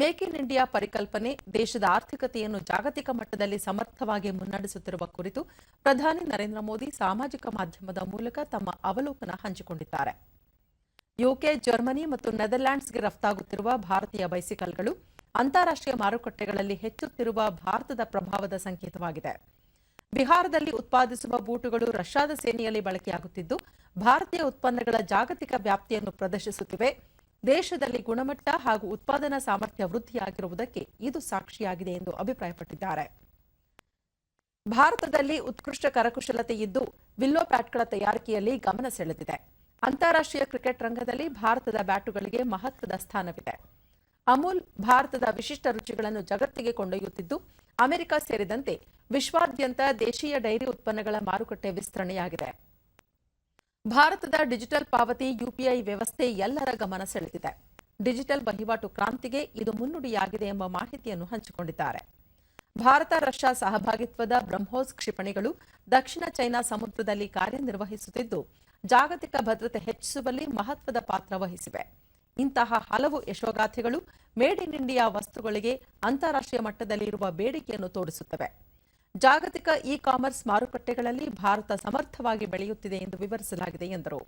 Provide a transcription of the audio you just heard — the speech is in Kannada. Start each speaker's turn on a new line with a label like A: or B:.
A: ಮೇಕ್ ಇನ್ ಇಂಡಿಯಾ ಪರಿಕಲ್ಪನೆ ದೇಶದ ಆರ್ಥಿಕತೆಯನ್ನು ಜಾಗತಿಕ ಮಟ್ಟದಲ್ಲಿ ಸಮರ್ಥವಾಗಿ ಮುನ್ನಡೆಸುತ್ತಿರುವ ಕುರಿತು ಪ್ರಧಾನಿ ನರೇಂದ್ರ ಮೋದಿ ಸಾಮಾಜಿಕ ಮಾಧ್ಯಮದ ಮೂಲಕ ತಮ್ಮ ಅವಲೋಕನ ಹಂಚಿಕೊಂಡಿದ್ದಾರೆ. ಯುಕೆ, ಜರ್ಮನಿ ಮತ್ತು ನೆದರ್ಲ್ಯಾಂಡ್ಸ್ಗೆ ರಫ್ತಾಗುತ್ತಿರುವ ಭಾರತೀಯ ಬೈಸಿಕಲ್ಗಳು ಅಂತಾರಾಷ್ಟ್ರೀಯ ಮಾರುಕಟ್ಟೆಗಳಲ್ಲಿ ಹೆಚ್ಚುತ್ತಿರುವ ಭಾರತದ ಪ್ರಭಾವದ ಸಂಕೇತವಾಗಿದೆ. ಬಿಹಾರದಲ್ಲಿ ಉತ್ಪಾದಿಸುವ ಬೂಟುಗಳು ರಷ್ಯಾದ ಸೇನೆಯಲ್ಲಿ ಬಳಕೆಯಾಗುತ್ತಿದ್ದು, ಭಾರತೀಯ ಉತ್ಪನ್ನಗಳ ಜಾಗತಿಕ ವ್ಯಾಪ್ತಿಯನ್ನು ಪ್ರದರ್ಶಿಸುತ್ತಿವೆ. ದೇಶದಲ್ಲಿ ಗುಣಮಟ್ಟ ಹಾಗೂ ಉತ್ಪಾದನಾ ಸಾಮರ್ಥ್ಯ ವೃದ್ಧಿಯಾಗಿರುವುದಕ್ಕೆ ಇದು ಸಾಕ್ಷಿಯಾಗಿದೆ ಎಂದು ಅಭಿಪ್ರಾಯಪಟ್ಟಿದ್ದಾರೆ. ಭಾರತದಲ್ಲಿ ಉತ್ಕೃಷ್ಟ ಕರಕುಶಲತೆ ಇದ್ದು ವಿಲ್ಲೋ ಬ್ಯಾಟ್ಗಳ ತಯಾರಿಕೆಯಲ್ಲಿ ಗಮನ ಸೆಳೆದಿದೆ. ಅಂತಾರಾಷ್ಟ್ರೀಯ ಕ್ರಿಕೆಟ್ ರಂಗದಲ್ಲಿ ಭಾರತದ ಬ್ಯಾಟುಗಳಿಗೆ ಮಹತ್ವದ ಸ್ಥಾನವಿದೆ. ಅಮೂಲ್ ಭಾರತದ ವಿಶಿಷ್ಟ ರುಚಿಗಳನ್ನು ಜಗತ್ತಿಗೆ ಕೊಂಡೊಯ್ಯುತ್ತಿದ್ದು, ಅಮೆರಿಕ ಸೇರಿದಂತೆ ವಿಶ್ವಾದ್ಯಂತ ದೇಶೀಯ ಡೈರಿ ಉತ್ಪನ್ನಗಳ ಮಾರುಕಟ್ಟೆ ವಿಸ್ತರಣೆಯಾಗಿದೆ. ಭಾರತದ ಡಿಜಿಟಲ್ ಪಾವತಿ ಯುಪಿಐ ವ್ಯವಸ್ಥೆ ಎಲ್ಲರ ಗಮನ ಸೆಳೆದಿದೆ. ಡಿಜಿಟಲ್ ವಹಿವಾಟು ಕ್ರಾಂತಿಗೆ ಇದು ಮುನ್ನುಡಿಯಾಗಿದೆ ಎಂಬ ಮಾಹಿತಿಯನ್ನು ಹಂಚಿಕೊಂಡಿದ್ದಾರೆ. ಭಾರತ, ರಷ್ಯಾ ಸಹಭಾಗಿತ್ವದ ಬ್ರಹ್ಮೋಸ್ ಕ್ಷಿಪಣಿಗಳು ದಕ್ಷಿಣ ಚೈನಾ ಸಮುದ್ರದಲ್ಲಿ ಕಾರ್ಯನಿರ್ವಹಿಸುತ್ತಿದ್ದು, ಜಾಗತಿಕ ಭದ್ರತೆ ಹೆಚ್ಚಿಸುವಲ್ಲಿ ಮಹತ್ವದ ಪಾತ್ರ ವಹಿಸಿವೆ. ಇಂತಹ ಹಲವು ಯಶೋಗಾಥೆಗಳು ಮೇಡ್ ಇನ್ ಇಂಡಿಯಾ ವಸ್ತುಗಳಿಗೆ ಅಂತಾರಾಷ್ಟ್ರೀಯ ಮಟ್ಟದಲ್ಲಿ ಇರುವ ಬೇಡಿಕೆಯನ್ನು ತೋರಿಸುತ್ತವೆ. ಜಾಗತಿಕ ಇ ಕಾಮರ್ಸ್ ಮಾರುಕಟ್ಟೆಗಳಲ್ಲಿ ಭಾರತ ಸಮರ್ಥವಾಗಿ ಬೆಳೆಯುತ್ತಿದೆ ಎಂದು ವಿವರಿಸಲಾಗಿದೆ ಎಂದರು.